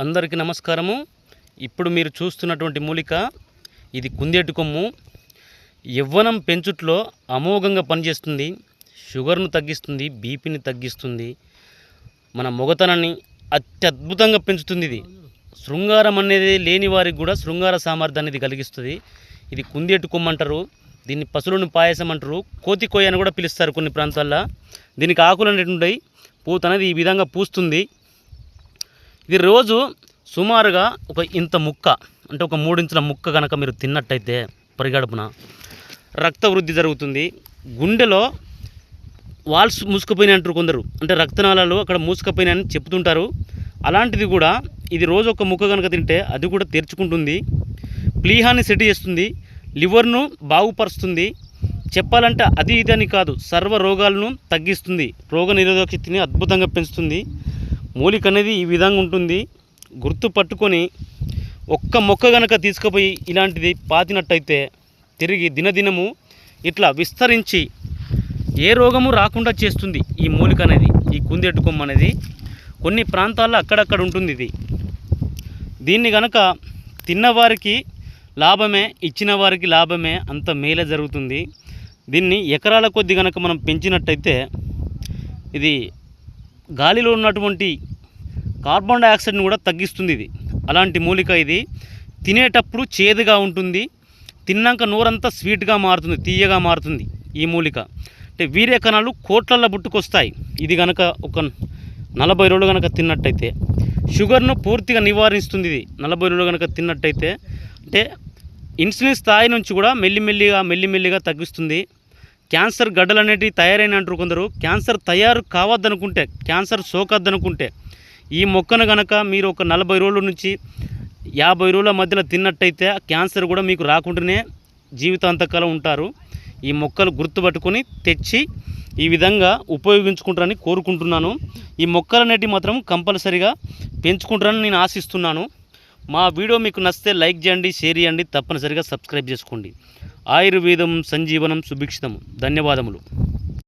అందరికీ నమస్కారము. ఇప్పుడు మీరు చూస్తున్నటువంటి మూలిక ఇది కుందేటి కొమ్ము. యవ్వనం పెంచుట్లో అమోఘంగా పనిచేస్తుంది. షుగర్ను తగ్గిస్తుంది బీపీని తగ్గిస్తుంది. మన మొగతనాన్ని అత్యద్భుతంగా పెంచుతుంది ఇది. శృంగారం అనేది లేని వారికి కూడా శృంగార సామర్థ్యాన్ని ఇది కలిగిస్తుంది. ఇది కుందేటి కొమ్ము అంటారు. దీన్ని పశువులను పాయసం అంటారు. కోతి కొయ్య అని కూడా పిలుస్తారు కొన్ని ప్రాంతాల్లో. దీనికి ఆకులు అనేటువంటి ఉంటాయి. పూత అనేది ఈ విధంగా పూస్తుంది. ఇది రోజు సుమారుగా ఒక ఇంత ముక్క అంటే ఒక మూడించుల ముక్క కనుక మీరు తిన్నట్టయితే పరిగడుపున రక్త వృద్ధి జరుగుతుంది. గుండెలో వాల్స్ మూసుకుపోయినాయి అంటారు కొందరు. అంటే రక్తనాళాలు అక్కడ మూసుకుపోయినాయని చెప్తుంటారు. అలాంటిది కూడా ఇది రోజు ఒక ముక్క కనుక తింటే అది కూడా తెరుచుకుంటుంది. ప్లీహాన్ని సెట్ చేస్తుంది. లివర్ను బాగుపరుస్తుంది. చెప్పాలంటే అది ఇది అని కాదు సర్వ రోగాలను తగ్గిస్తుంది. రోగ నిరోధక శక్తిని అద్భుతంగా పెంచుతుంది. మూలిక అనేది ఈ విధంగా ఉంటుంది. గుర్తు పట్టుకొని ఒక్క మొక్క గనక తీసుకుపోయి ఇలాంటిది పాతినట్టయితే తిరిగి దినదినము ఇట్లా విస్తరించి ఏ రోగము రాకుండా చేస్తుంది ఈ మూలిక అనేది ఈ కుందేటు కొమ్మ అనేది కొన్ని ప్రాంతాల్లో అక్కడక్కడ ఉంటుంది ఇది. దీన్ని గనక తిన్నవారికి లాభమే ఇచ్చిన వారికి లాభమే అంత మేలే జరుగుతుంది. దీన్ని ఎకరాల కొద్ది గనక మనం పెంచినట్టయితే ఇది గాలిలో ఉన్నటువంటి కార్బన్ డైఆక్సైడ్ని కూడా తగ్గిస్తుంది ఇది. అలాంటి మూలిక ఇది. తినేటప్పుడు చేదుగా ఉంటుంది. తిన్నాక నోరంతా స్వీట్గా మారుతుంది తీయగా మారుతుంది ఈ మూలిక. అంటే వీర్య కణాలు కోట్లల్లో పుట్టుకొస్తాయి. ఇది కనుక ఒక నలభై రోజులు కనుక తిన్నట్టయితే షుగర్ను పూర్తిగా నివారిస్తుంది ఇది. నలభై రోజులు కనుక తిన్నట్టయితే అంటే ఇన్సులిన్ స్థాయి నుంచి కూడా మెల్లిమెల్లిగా మెల్లిమెల్లిగా తగ్గిస్తుంది. క్యాన్సర్ గడ్డలు అనేటివి తయారైన అంటారు కొందరు. క్యాన్సర్ తయారు కావద్దనుకుంటే క్యాన్సర్ సోకద్దనుకుంటే ఈ మొక్కను కనుక మీరు ఒక నలభై రోజుల నుంచి యాభై రోజుల మధ్యలో తిన్నట్టయితే ఆ క్యాన్సర్ కూడా మీకు రాకుండానే జీవితాంతకాలం ఉంటారు. ఈ మొక్కలు గుర్తుపట్టుకొని తెచ్చి ఈ విధంగా ఉపయోగించుకుంటారని కోరుకుంటున్నాను. ఈ మొక్కలు అనేటివి మాత్రం కంపల్సరిగా పెంచుకుంటారని నేను ఆశిస్తున్నాను. మా వీడియో మీకు నచ్చితే లైక్ చేయండి షేర్ చేయండి తప్పనిసరిగా సబ్స్క్రైబ్ చేసుకోండి. ఆయుర్వేదం సంజీవనం సుభిక్షితం ధన్యవాదములు.